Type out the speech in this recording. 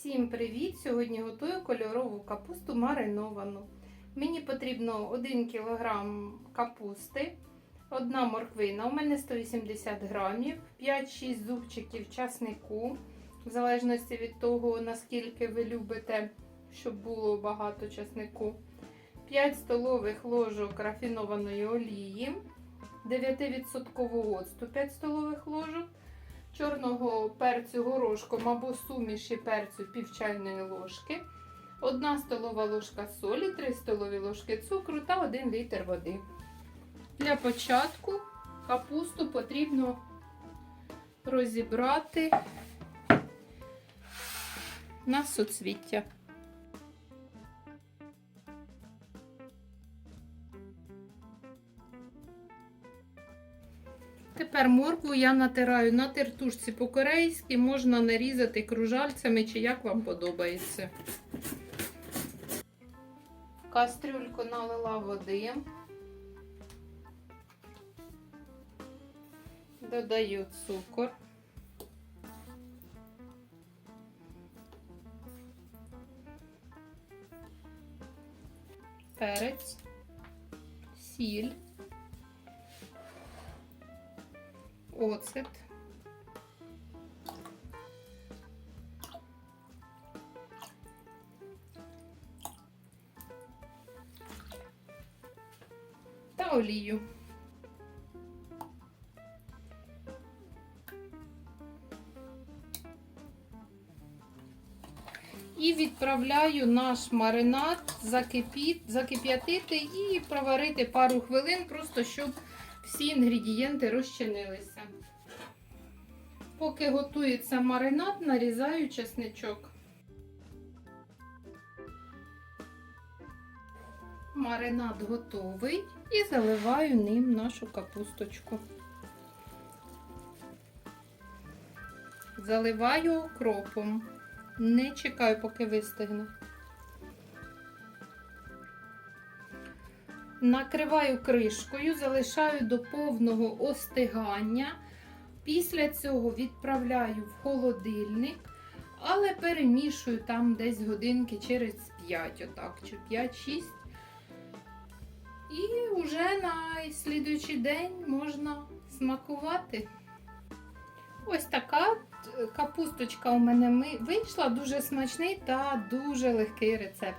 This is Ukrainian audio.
Всім привіт! Сьогодні готую кольорову капусту мариновану. Мені потрібно 1 кг капусти, одна морквина, у мене 180 грамів, 5-6 зубчиків часнику, в залежності від того, наскільки ви любите, щоб було багато часнику, 5 столових ложок рафінованої олії, 9% оцту 5 столових ложок чорного перцю горошком або суміші перцю пів чайної ложки, 1 столова ложка солі, 3 столові ложки цукру та 1 літр води. Для початку капусту потрібно розібрати на соцвіття. Тепер моркву я натираю на тертушці по-корейськи, можна нарізати кружальцями чи як вам подобається. Кастрюльку налила води. Додаю цукор. Перець, сіль. Оцет. Та олію. І відправляю наш маринад закип'ятити і проварити пару хвилин, просто щоб всі інгредієнти розчинилися. Поки готується маринад, нарізаю чесничок. Маринад готовий і заливаю ним нашу капусточку. Заливаю окропом. Не чекаю, поки вистигне. Накриваю кришкою, залишаю до повного остигання. Після цього відправляю в холодильник, але перемішую там десь годинки через 5, отак, чи 5-6. І вже на слідуючий день можна смакувати. Ось така капусточка у мене вийшла, дуже смачний та дуже легкий рецепт.